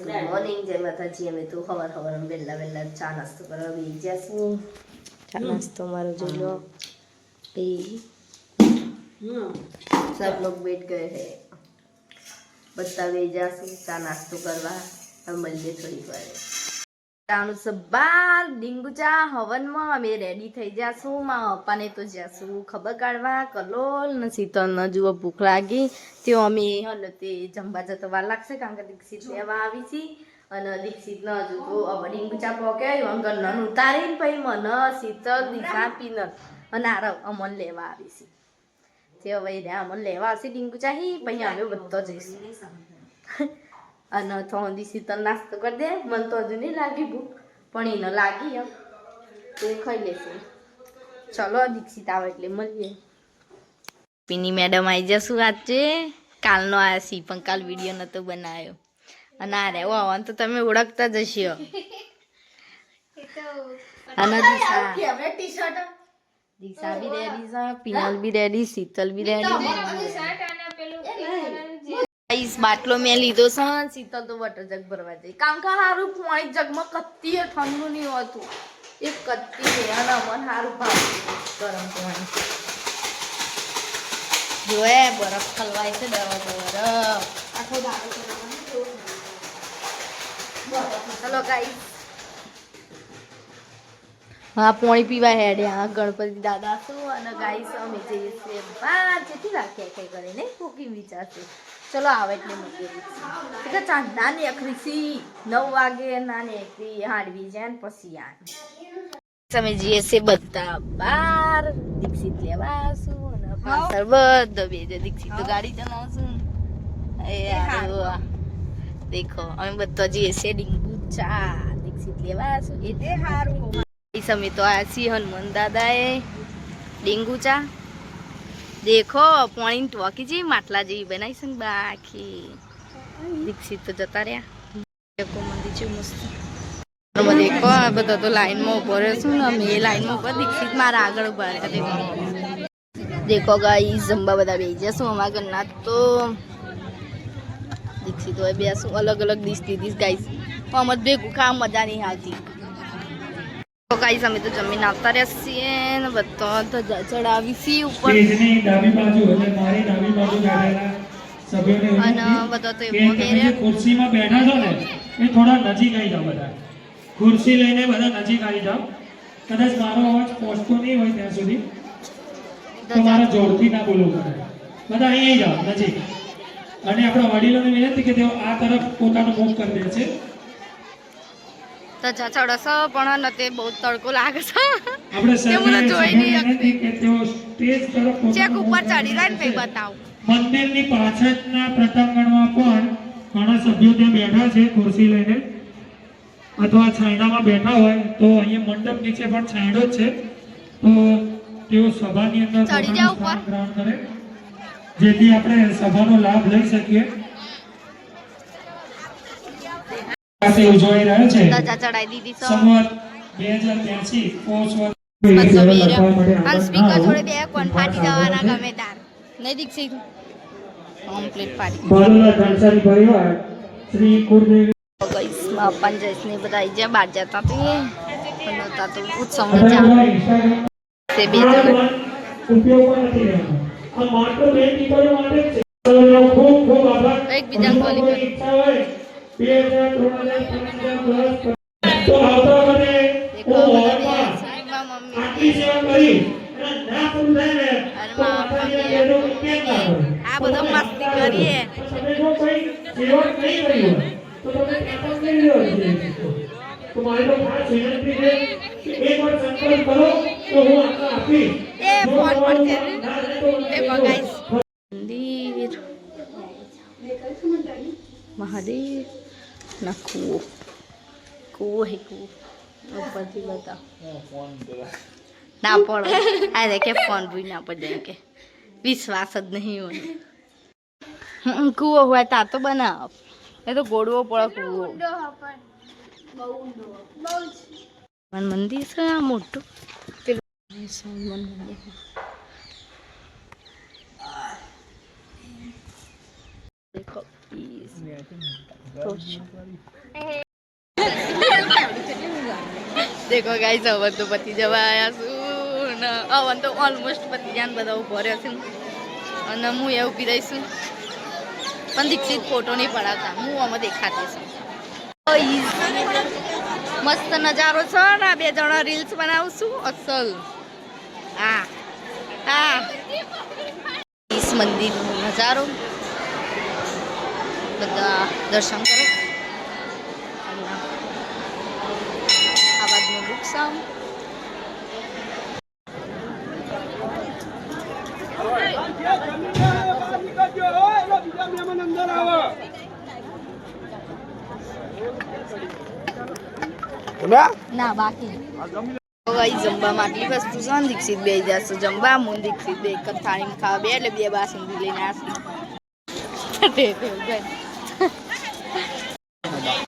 Morning જય માતાજી અમે તો હવાર હવાર અમે વહેલા વહેલા ચા નાસ્તો કરવા બેસી જશું ચા નાસ્તો મારો જોઈ લો. સબ લોગ બેઠ ગયે હે. બધા બેસી જશું ચા નાસ્તો કરવા. હવે મળીએ થોડીક વાર. તાણું સબાર બાર ડીંગુ ચા હવનમાં અમે રેડી થઈ જાશું. મારા પપ્પાને તો જાશું ખબર કાઢવા, કલોલ ને શીતળ ન જુઓ ભૂખ લાગી. તેઓ અમે હને તે જમવા જતો વાર લાગશે કારણ કે દીક્ષિત લેવા આવી છી. અને દીક્ષિત ન તો હવે ડીંગુ ચા પોકે નન ઉતારીને પછી મને શીતળ દિશા પીન અને આરવ અમન લેવા આવી છે. તે હવે રે, અમને લેવા આવશે ડીંગુ ચાહી પછી અમે બધો જઈશું. અને થોડી શીતલ નાસ્તો કરી દે. મને તો હજુ નહીં લાગી ભૂખ પણ એને લાગી એમ. તો એ ખાઈ લેશે. ચલો દીક્ષિત આવે એટલે મળીએ. પીની મેડમ આવી જશું આજે કાલનો આવ્યા સી પણ કાલ વીડિયો નહોતો બનાવ્યો. અને આ રહેવો આવવાનું તો તમે ઓળખતા જ હશો. અને દિશા દિશા બી રેડી છે Pinal be ready Sheetal be ready guys બાટલો મેં લીધો છે. શીતલ તો વોટર જગ ભરવા જઈ કારણ કે હારું પાણી જગમાં કત્તી ઠંડુ નહીં હોતું. એ કત્તી છે અને અમને હારું ભાવતું ગરમ પાણી. જોએ બરફ ખલવાય છે દવા બરફ. આખો દાડો ચલો ગાઈસ હા પોણી પીવા હેડે. હા ગણપતિ દાદા શું? અને ગાઈસ અમે જઈએ છીએ બાર. જેથી રાખ્યા કઈ કરીને કોકી વિચારશે. ચલો આવે એટલે મૂકી એટલે ચાંદ ના સી નવ વાગે નાની નેકરી હાડવી જાય ને પછી આ તમે જઈએ છીએ બધા બાર દીક્ષિત લેવા આવશું અને બધા બે દીક્ષિત તો ગાડી ચલાવશું. દેખો અમે બધા જઈએ છીએ ડીંગુ ચા દીક્ષિત લેવા એટલે સારું એ તો છીએ હનુમાન દાદાએ ડેંગુ ચા દેખો પોણી ટોકી જેવી માટલા જેવી બનાવી છે બાકી. દીક્ષિત તો જતા રહ્યા. દેખો આ બધા તો લાઈનમાં ઊભો રહ્યો છું ને, અમે એ લાઈનમાં ઊભા. દીક્ષિત મારા આગળ ઊભા રહ્યા દેખો. દેખો ગાઈ જમવા બધા બેસી જશું અમારા ઘરના તો દીક્ષિત હોય બેસું અલગ અલગ ડીશ દીધીશ ગાઈસ અમર ભેગું ખાવા મજા નહીં આવતી. તો ગાઈસ અમે તો જમીન આવતા રહ્યા છીએ. ને બધો તો ચડાવી સી ઉપર. ડાબી બાજુ એટલે મારી ડાબી બાજુ બેઠેલા સભ્યોને અને બધો તો એવો ખુરશીમાં બેઠા છો ને એ થોડા નજીક આવી જાઓ બધા. ખુરશી લઈને બધા નજીક આવી જાઓ. કદાચ મારો અવાજ પહોંચતો નહીં હોય ત્યાં સુધી. તો મારા જોરથી ના બોલવું પડે. બધા અહીં જાઓ નજીક. અને આપણા વડીલોને વિનંતી કે તેઓ આ તરફ પોતાનું મુખ કરી દે છે. ધજા ચડશે પણ ન તે બહુ તડકો લાગે છે. આપણે તે જોઈ નહીં ચેક ઉપર ચડી જાય ને બતાવું. મંદિરની પાછળના પ્રટાંગણમાં પણ ઘણા સભ્યો ત્યાં બેઠા છે ખુરશી લઈને. અથવા છાંયડામાં બેઠા હોય તો અહીંયા મંડપ નીચે પણ છાંયડો જ છે. તો તેઓ સભાની અંદર. ગ્રહણ કરે. જેથી આપણે સભાનો લાભ લઈ શકીએ. સાથે ઉજવાઈ રહ્યો છે ચડાઈ દીધી સંવત બેરા. સ્પીકર. જોડે બે કોણ ફાટી જવાના ગમે તાર નહીં દીક્ષિત કમ્પ્લીટ ફાટી બાલુલા ધનસારી પરિવાર શ્રી કુળદેવી ગઈસ પપ્પાને જઈશને બધા જે બહાર જતા તો એ પણ નહોતા તો બે જણ ઉપયોગ નથી રહેતો. આ માત્ર બે દીકરીઓ માટે જ ખૂબ ખૂબ આભાર. એકબીજાને હજુ બે હજાર, ત્રણ હજાર, પાંચ દસ, તો આવતા વખતે હું હોલમાં આટલી સેવા કરી ના પૂરું થાય ને, તો માતાજીના બેનો કેમ ના કરે? આ બધો મસ્તી કરીએ. તમે જો કોઈ સેવા નહીં કરી હોય, તો તમે ત્યાં પણ કરી તો મારી તો ખાસ વિનંતી છે કે એક વાર સંકલ્પ કરો તો હું આટલા આપીશ. એ ફોન પર છે એ બગાઈશ મંદિર મહાદેવ ના કૂવો કૂવો હે કૂવો. ઉપરથી બતાવ. ના પડે આ રે કે ફોન ભૂઈ ના પડે કે. વિશ્વાસ જ નહીં હોય. કૂવો હોય તા તો બનાવ. એ તો ગોળવો પડે કૂવો. મંદિર છે આ મોટું. પેલું મંદિર દેખો પ્લીઝ દેખો ગાઈસ હવે તો પતી જવા આયા છું ને હવે તો ઓલમોસ્ટ પતી ગયા ને બધા ઉભો રહ્યો છે અને હું એ ઊભી રહીશું પણ દીક્ષિત ફોટો નહીં પડાવતા હું આમાં દેખાતી છું ઓઈસ. મસ્ત નજારો છે ને આ બે જણા રીલ્સ બનાવશું અસલ હા હા ઈસ મંદિરનો નજારો બધા દર્શન કરો. આ બાજુનો લુકસામ ના બાકી જમવામાં આટલી વસ્તુ છે ને દીક્ષિત બે જશે જમવા હું દીક્ષિત બે એક જ થાળીમાં ખાવા બે એટલે બે બાસુંદી લઈને આવશું